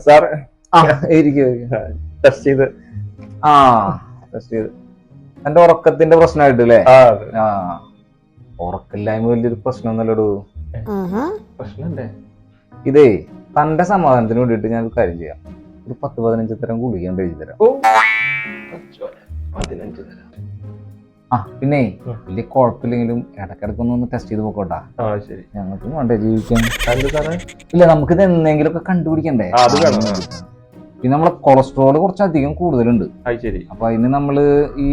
Sir? Test ചെയ്ത്. ആ. Test ചെയ്ത്. എന്റെ ഉറക്കത്തിന്റെ പ്രശ്നമായിട്ട് അല്ലേ ആ. ഉറക്കില്ലായ്മ വലിയൊരു പ്രശ്നമൊന്നുമല്ലടൂ. പ്രശ്നല്ലേ ഇതേ തന്റെ സമാധാനത്തിന് വേണ്ടിയിട്ട് ഞാൻ ഒരു കാര്യം ചെയ്യാം. ഒരു പത്ത് പതിനഞ്ച് തരം കുളിക്കാൻ എഴുതി തരാം. പതിനഞ്ച് തരാം. ആ പിന്നെ. വലിയ കുഴപ്പമില്ലെങ്കിലും ഇടക്കിടക്കൊന്ന് ഒന്ന് ടെസ്റ്റ് ചെയ്ത് പോക്കോട്ടാ. ഞങ്ങൾക്ക് വേണ്ടേ ജീവിക്കാൻ. ഇല്ല നമുക്കിത് എന്തെങ്കിലും ഒക്കെ കണ്ടുപിടിക്കണ്ടേ. പിന്നെ നമ്മളെ കൊളസ്ട്രോൾ കുറച്ചധികം കൂടുതലുണ്ട്. അപ്പൊ അതിന് നമ്മൾ ഈ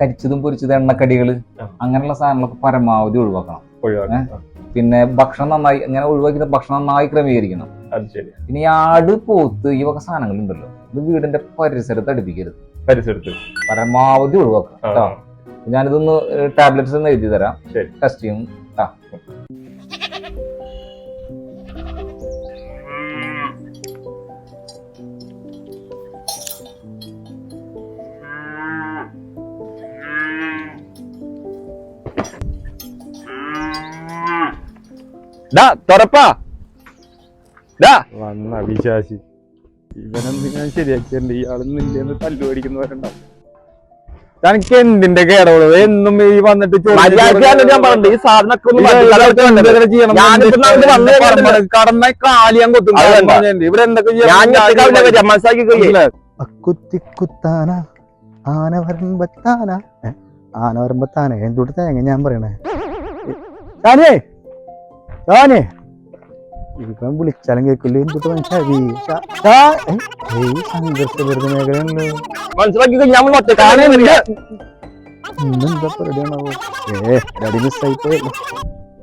കരിച്ചതും പൊരിച്ചതും എണ്ണക്കടികൾ അങ്ങനെയുള്ള സാധനങ്ങളൊക്കെ പരമാവധി ഒഴിവാക്കണം. ഒഴിവാക്കാം പിന്നെ ഭക്ഷണം നന്നായി അങ്ങനെ ഒഴിവാക്കിയ ഭക്ഷണം നന്നായി ക്രമീകരിക്കണം. പിന്നെ ഈ ആട് പോത്ത് ഈ വക സാധനങ്ങളുണ്ടല്ലോ. ഇത് വീടിന്റെ പരിസരത്ത് അടുപ്പിക്കരുത്. പരിസരത്ത് പരമാവധി ഒഴിവാക്കാം കേട്ടോ ഞാനിതൊന്ന് ടാബ്ലറ്റ്സ് ഒന്ന് എഴുതി തരാം. ശരി. ടെസ്റ്റ് ചെയ്യും. ആ ഡാ തുറപ്പാ. ഡാ വന്ന വിശാശി ഇവനെന്തിനാ ശരിയാക്കിയിട്ടുണ്ട്? ഇയാളൊന്നും ഇല്ലെന്ന് തല്ലു മേടിക്കുന്നവരുണ്ടാവും. തനിക്ക് എന്തിന്റെ കേടവൾ എന്നും ഈ വന്നിട്ട് കടന്ന കാലിയാൻ കൊത്തും കുത്തിക്കുത്താന ആന വരമ്പത്താന ഏ? ആന വരമ്പത്താന എന്തുകൊണ്ട് തേങ്ങ ഞാൻ പറയണേ? താനേ താനേ. ഇവൻ വിളിച്ചാലും കേൾക്കില്ല? എന്തുട്ട് മനസ്സിലാക്കി വെറുതെ മേഖലയാണല്ലോ മനസ്സിലാക്കി ഞാൻ ഒറ്റക്കാലം ഇന്നെന്താ പരിപാടിയാണാവോ? ഏ ഡാഡി മിസ്സായി പോയല്ലോ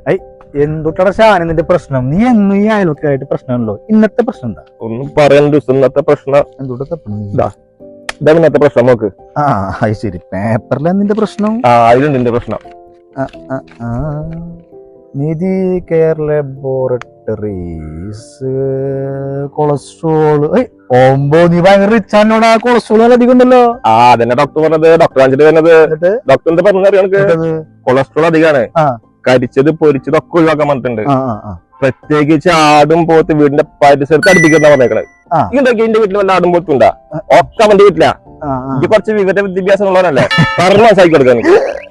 ഐ എന്തുട്ടട ഷാന നിന്റെ പ്രശ്നം? നീ എന്നും ഈ അയൽക്കായിട്ട് പ്രശ്നമുണ്ടോ ഇന്നത്തെ പ്രശ്നം എന്താ? ഒന്നും പറയാൻ ഇന്നത്തെ പ്രശ്നം എന്തുട്ട തപ്പണം ഇതാ. ഇതാണ് ഇന്നത്തെ പ്രശ്നം നോക്ക്. ആ അത് ശരി. പേപ്പറിലെ നിന്റെ പ്രശ്നം? ആ അതിലുണ്ട് നിന്റെ പ്രശ്നം. ആ, കേരള നിധി കെയർ കൊളസ്ട്രോൾ ഓമ്പോ നീ ഭയങ്കര റിച്ച് ആണോടാ. കൊളസ്ട്രോൾ അധികം ഉണ്ടല്ലോ. ആ അതന്നെ ഡോക്ടർ പറഞ്ഞത്. ഡോക്ടർ കാണിച്ചിട്ട് പറഞ്ഞത് എന്നിട്ട്? ഡോക്ടർ എന്താ പറഞ്ഞത് കൊളസ്ട്രോൾ അധികമാണ്. കരിച്ചത് പൊരിച്ചത് ഒക്കെ ഒഴിവാക്കാൻ പറഞ്ഞിട്ടുണ്ട്. പ്രത്യേകിച്ച് ആടും പോത്ത് വീടിന്റെ പരിസരത്ത് അടുപ്പിക്കുന്ന പറഞ്ഞേക്കണത്. എന്തൊക്കെ എന്റെ വീട്ടിൽ വല്ല ആടും പോത്തുണ്ടാ ഒക്കെ അവന്റെ വീട്ടിലാ. എനിക്ക് കുറച്ച് വിവര വിദ്യാഭ്യാസം ഉള്ളവരല്ലേ പറഞ്ഞു മനസ്സിലാക്കി കൊടുക്കാൻ